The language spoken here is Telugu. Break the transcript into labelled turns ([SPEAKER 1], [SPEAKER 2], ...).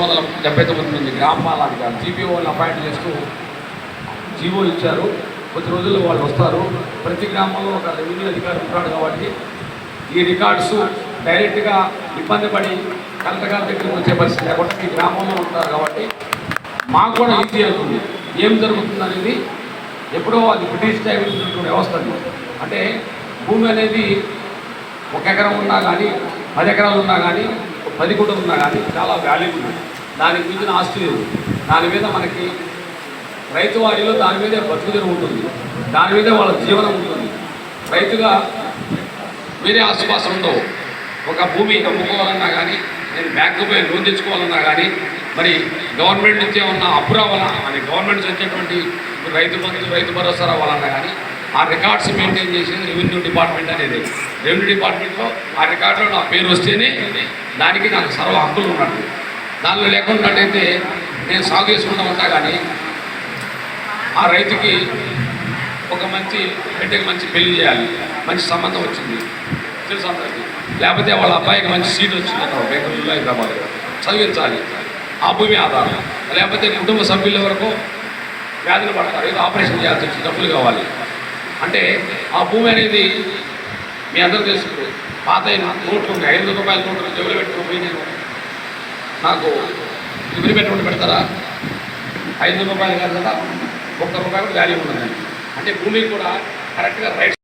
[SPEAKER 1] వందల డెబ్బై తొమ్మిది మంది గ్రామ జీపీఓని అపాయింట్ చేస్తూ జీవో ఇచ్చారు. కొద్ది రోజుల్లో వాళ్ళు వస్తారు. ప్రతి గ్రామంలో ఒక రెవెన్యూ అధికారి ఉంటాడు కాబట్టి ఈ రికార్డ్స్ డైరెక్ట్గా ఇబ్బంది పడి కలెక్టర్ గారి దగ్గరికి వచ్చే పరిస్థితి లేకుండా ఈ గ్రామంలో ఉంటారు కాబట్టి మాకు కూడా ఈజీ అవుతుంది. ఏం జరుగుతుంది అనేది ఎప్పుడో అది బ్రిటిష్ టైం వ్యవస్థ అంటే భూమి అనేది ఒక ఎకరం ఉన్నా కానీ పది ఎకరాలు ఉన్నా కానీ ఒక పది గుంటలు ఉన్నా కానీ చాలా వాల్యూబుల్ దానికి మించిన ఆస్తి లేదు. దాని మీద మనకి రైతు వారిలో దాని మీదే బతుకుదెరువు ఉంటుంది. దాని మీదే వాళ్ళ జీవనం ఉంటుంది. రైతుగా వేరే ఆసుపాసం ఉండవు. ఒక భూమి అమ్ముకోవాలన్నా కానీ నేను బ్యాంకు పోయి లోన్ తెచ్చుకోవాలన్నా కానీ మరి గవర్నమెంట్ నుంచి ఏమన్నా అప్పు రావాలా? అని గవర్నమెంట్ నుంచి వచ్చేటువంటి రైతు బంధు రైతు భరోసా రావాలన్నా కానీ ఆ రికార్డ్స్ మెయింటైన్ చేసేది రెవెన్యూ డిపార్ట్మెంట్ అనేది. రెవెన్యూ డిపార్ట్మెంట్లో ఆ రికార్డులో నా పేరు వస్తేనే దానికి నాకు సర్వ హక్కులు ఉన్నట్టు. దానిలో లేకున్నట్టయితే నేను సాగు చేసుకుంటూ ఉంటా కానీ ఆ రైతుకి ఒక మంచి బిడ్డకి మంచి పెళ్ళి చేయాలి. మంచి సంబంధం వచ్చింది. తెలుసు అందరికీ? లేకపోతే వాళ్ళ అబ్బాయికి మంచి సీట్ వచ్చింది. అక్కడ బెంగళూరులో హైదరాబాద్లో. చదివించాలి. ఆ భూమి ఆధారం. లేకపోతే కుటుంబ సభ్యుల వరకు వ్యాధులు పడతారు. ఏదో ఆపరేషన్ చేయాల్సి వచ్చి డబ్బులు కావాలి. అంటే ఆ భూమి అనేది మీ అందరూ తెలుసు పాత అయిన నోట్లు ఉన్నాయి. ఐదు రూపాయల నోట్లు జబ్బులు పెట్టుకుని పోయి నేను నాకు ఎవరి పెట్టుకుంటూ పెడతారా? ఐదు రూపాయలు కాదు కదా ఒక్క రూపాయి కూడా వాల్యూ ఉండదండి అంటే భూమి కూడా కరెక్ట్గా రైట్